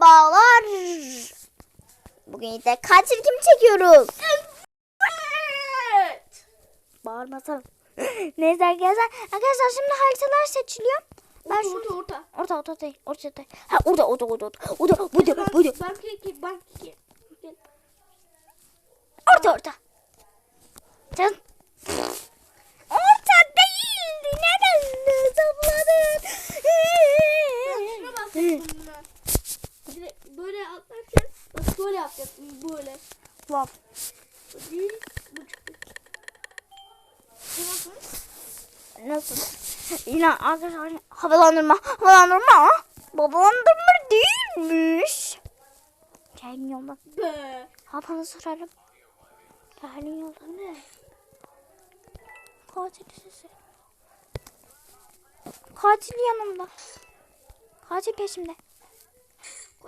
Merhabalar. Bugün de katil kim çekiyoruz? Evet. Bağırmasana. Neyse arkadaşlar. Arkadaşlar şimdi haritalar seçiliyor. Ben Orta, şu orta, orta. orada orada değil. Orada değil. Ha orada orada orada orada. Orada burada burada. iki, ben iki. Gel. Orada orada. Can. Orta değildi. Neden zıpladın? Şuna bak bununla. Direkt böyle atlarken bak böyle yapacaksın böyle. Wow. Bu değil, bu çıktı. Bu nasıl? Yine arkadaşlar havalandırma. Havalandırma. Havalandırma değilmiş. Gelin yoldan. Be. Havanı sorarım. Gelin yoldan. Ne? Katil sesi. Katil yanımda. Katil peşimde.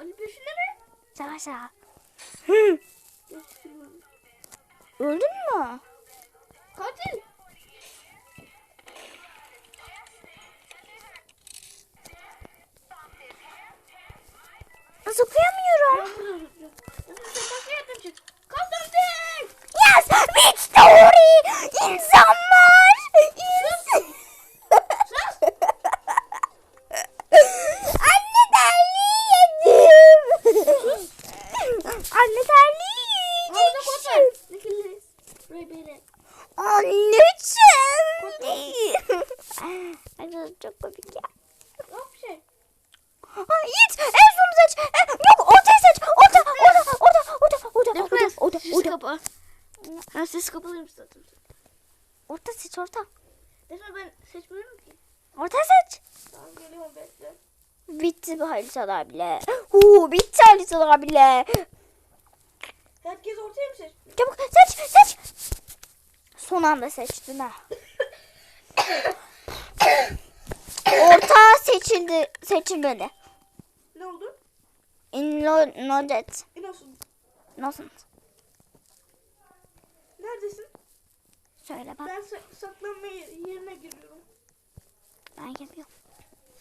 Golü peşinde mi? Savaş ağa. Hı. Gösteriyorum. Öldün mü? Katil. Yerden çık. Kazandık. Yes! Victory! İnsanlar! Nikiliz. Buraya böyle. Anneciğim. Ay çok komik ya. Yok bir şey. Ha, Yiğit en sonu seç. E, ortayı seç. Orta, orta, orta, orta, orta, orta, orta, orta. siz kapalıyım zaten. Orta seç orta. Defne ben seçmiyorum ki. Orta seç. Tamam geliyorum bekle. Bitti bu haritalar bile. Huu bitti haritalar bile. Herkes ortaya mı seçti? Çabuk seç seç. Son anda seçtin ha. Orta seçildi seçilmedi. Ne oldu? Inloaded. E nasıl? Nasıl? Neredesin? Söyle bak. Ben sa- saklanma ye- yerine giriyorum. Ben geliyorum.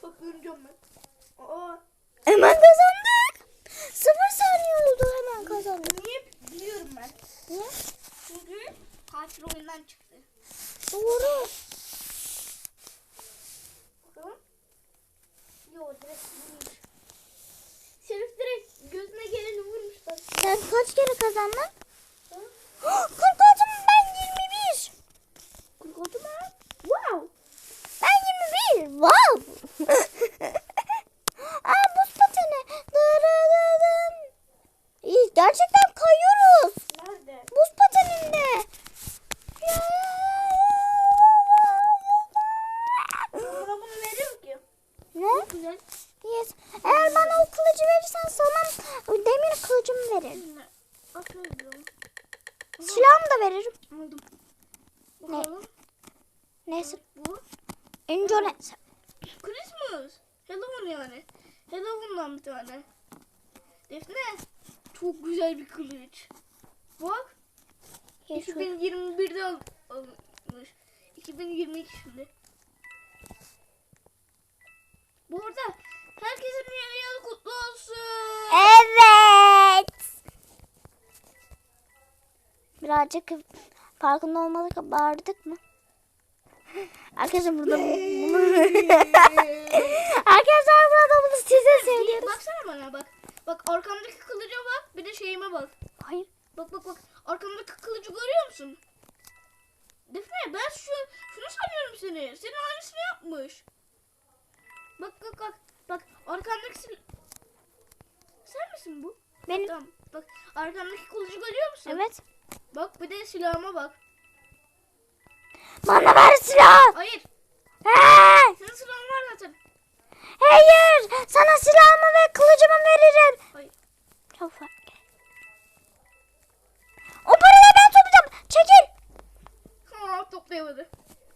Saklanacağım ben. Aa, Hemen kazandık. Sıfır saniye oldu hemen kazandık. niye biliyorum ben. Niye? Çünkü katil oyundan çıktı. Güzel. Yes. Eğer bana o kılıcı verirsen sana demir kılıcımı veririm. Şimdi Bakıyorum. Silahımı da veririm. Aldım. Ne? Neyse. Bu ne? Christmas. Halloween yani. Halloween'dan bir tane. Defne. Çok güzel bir kılıç. Bak. Yes, şu- 2021'de al- alınmış. 2022 şimdi. Bu arada herkesin yeni yılı kutlu olsun. Evet. Birazcık farkında olmadık bağırdık mı? Arkadaşlar burada Arkadaşlar burada bunu size söylüyoruz. Baksana bana bak. Bak arkamdaki kılıca bak. Bir de şeyime bak. Hayır. Bak bak bak. Arkamdaki kılıcı görüyor musun? Defne ben şu şunu sanıyorum seni. Senin aynısını yapmış. Arkamdaki Sen misin bu? Benim. Tamam. Bak arkamdaki kılıcı görüyor musun? Evet. Bak bir de silahıma bak. Bana ver silah. Hayır. Hey! Senin silahın var zaten. Hayır. Sana silahımı ve kılıcımı veririm. Hayır. Çok fark. O parayı ben toplayacağım. Çekil. Ha toplayamadı.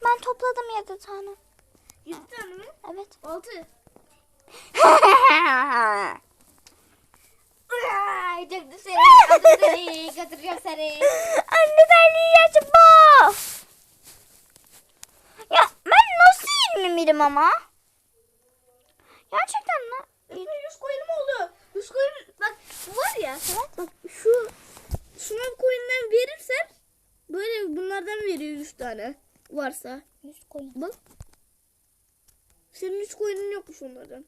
Ben topladım yedi tane. 7 tane mi? Evet. 6. Da seni. Adım seni. Götüreceğim seni. Anne ben iyi bu. Ya ben nasıl 21'im ama? Gerçekten mi? Defne 100 coin'im oldu. 100 coin'im Evet. Bak şu sınav coin'den verirsen böyle bunlardan veriyor 3 tane varsa. 100 koyun. Bak. Senin 3 coin'in yokmuş onlardan.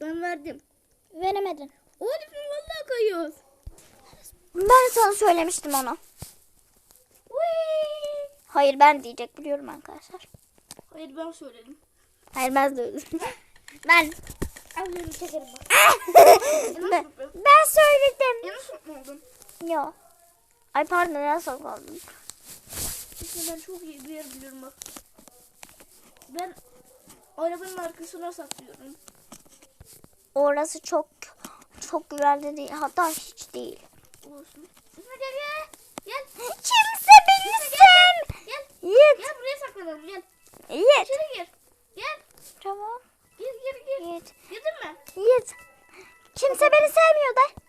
Ben verdim. Veremedin. O herifin vallahi kayıyor. Ben sana söylemiştim onu. Hayır ben diyecek biliyorum arkadaşlar. Hayır ben söyledim. Hayır ben söyledim. ben. Ablamı çekerim bak. ben, ben söyledim. Yanlış mı oldun? Yo. Ay pardon nasıl oldum? İşte ben çok iyi bir yer biliyorum bak. Ben arabanın arkasına saklıyorum. Orası çok çok güvende değil. Hatta hiç değil. Olsun. Gel gel. Gel. Kimse beni sev. Gel. Yiğit. Gel buraya saklanalım gel. Yiğit. İçeri gir. Gel. Tamam. Gir gir gir. Yiğit. Girdin mi? Yiğit. Kimse beni sevmiyor da.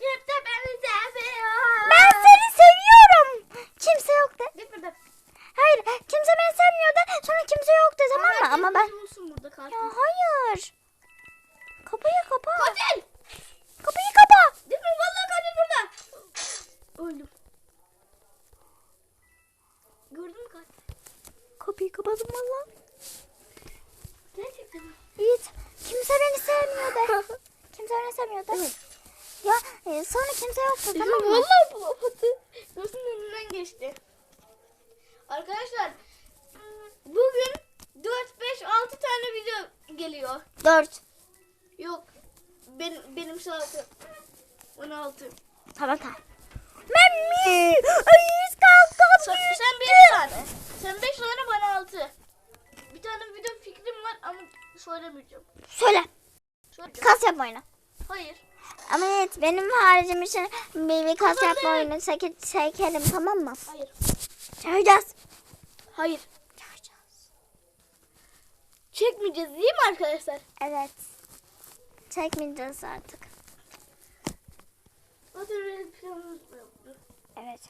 De beni seviyor. Ben seni seviyorum. Kimse yok da. Git buradan. Hayır kimse beni sevmiyor da sonra kimse yok da tamam mı? Ama ben... Olsun burada. Ya hayır. Kapıyı kapa. Katil. Kapıyı kapa. Değil mi? Vallahi katil burada. Öldüm. Gördün mü katil? Kapıyı kapadım valla. Gerçekten mi? Yiğit da. kimse da. Ya e, sonra kimse yoktu tamam mı? Vallahi bulamadı. Gözümün önünden geçti. Arkadaşlar bugün 4, 5, 6 tane video geliyor. Dört. Yok. Benim, benim saatim 16. Tamam tamam. Memmi. Ay kalk. Sen, sen 5 tane. Sen 5 tane bana 6. Bir tane video fikrim var ama söylemeyeceğim. Söyle. Kas yapma oyunu. Hayır. Ama Yiğit benim haricim için bir, bir kas yapma oyunu çeke, çekelim tamam mı? Hayır. Çağıracağız. Hayır. Çağıracağız. Çekmeyeceğiz değil mi arkadaşlar? Evet. Çekmeyeceğiz artık. Evet.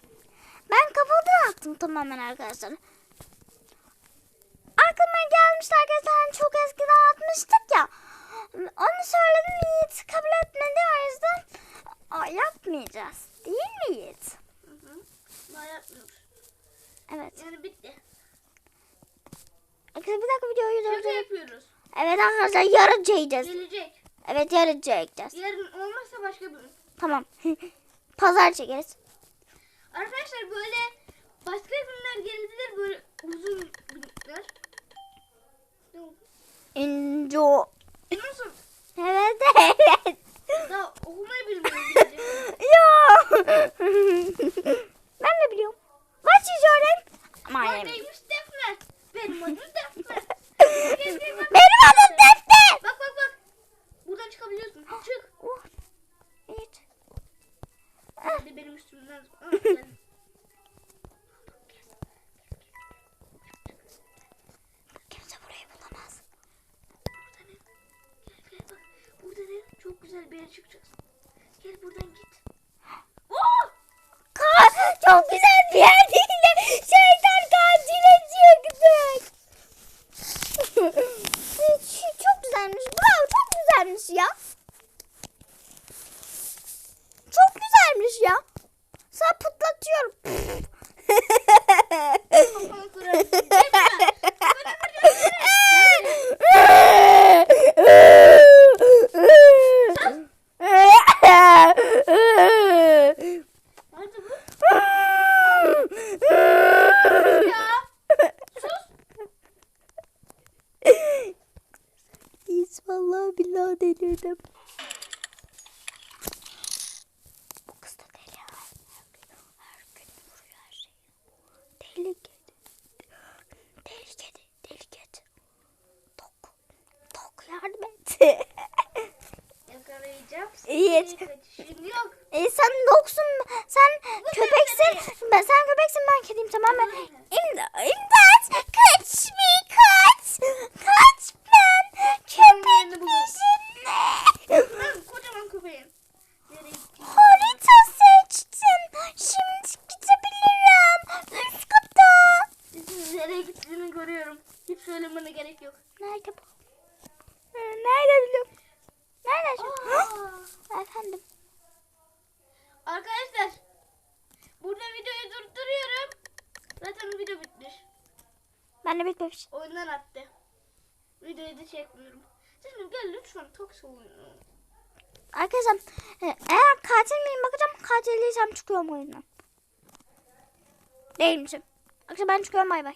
Ben kafadan attım tamamen arkadaşlar. Aklıma gelmişti arkadaşlar çok eskiden atmıştık ya. Onu söyledim Yiğit kabul etmedi o yüzden Aa, yapmayacağız. Değil mi Yiğit? Hı hı. Daha yapmıyoruz. Evet. Yani bitti. Arkadaşlar bir dakika videoyu Şaka durdurup. yapıyoruz. Evet arkadaşlar yarın çekeceğiz. Gelecek. Evet yarın çekeceğiz. Yarın olmazsa başka bir gün. Tamam. Pazar çekeriz. Arkadaşlar böyle başka günler gelebilir böyle uzun günler. Enjo. Nasıl? Evet evet. Daha okumayı bilmiyorum. Yo. ben de biliyorum. What güzel bir yere çıkacağız. Gel buradan git. Oh! Çok güzel bir yer değil de şeytan katile çıktık. Çok güzelmiş. Bravo çok güzelmiş ya. Çok güzelmiş ya. Sana pıtlatıyorum. Kafamı kırarım. Gel buraya. Kafanı kıracağım seni. Gel buraya. Hadi bu. Ya. Sus. Hiç vallahi delirdim. Bu kız da deli. Her gün, her gün vuruyor her şeyi. Deli kedi. Deli kedi. Deli kedi. Tok. Tok yardım et. Yakalayacağım. Evet. Kaçışın yok. e sen doksun. Sen köpeksin. Ben, sen köpeksin ben kediyim tamam mı? İmdat. İmdat. Gittin? Harita seçtim. Şimdi gidebilirim. Üst kata. Sizin nereye gittiğini görüyorum. Hiç söylemene gerek yok. Nerede bu? Nerede biliyorum? Nerede? şu-. Efendim. Arkadaşlar burada videoyu durduruyorum. Zaten video bitmiş. Ben de bitmemiş. Oyundan attı. Videoyu da çekmiyorum. Şimdi gel lütfen Tox oyunu. Arkadaşlar e, eğer katil miyim bakacağım. Katil değilsem çıkıyorum oyundan. Değilmişim. Arkadaşlar ben çıkıyorum bay bay.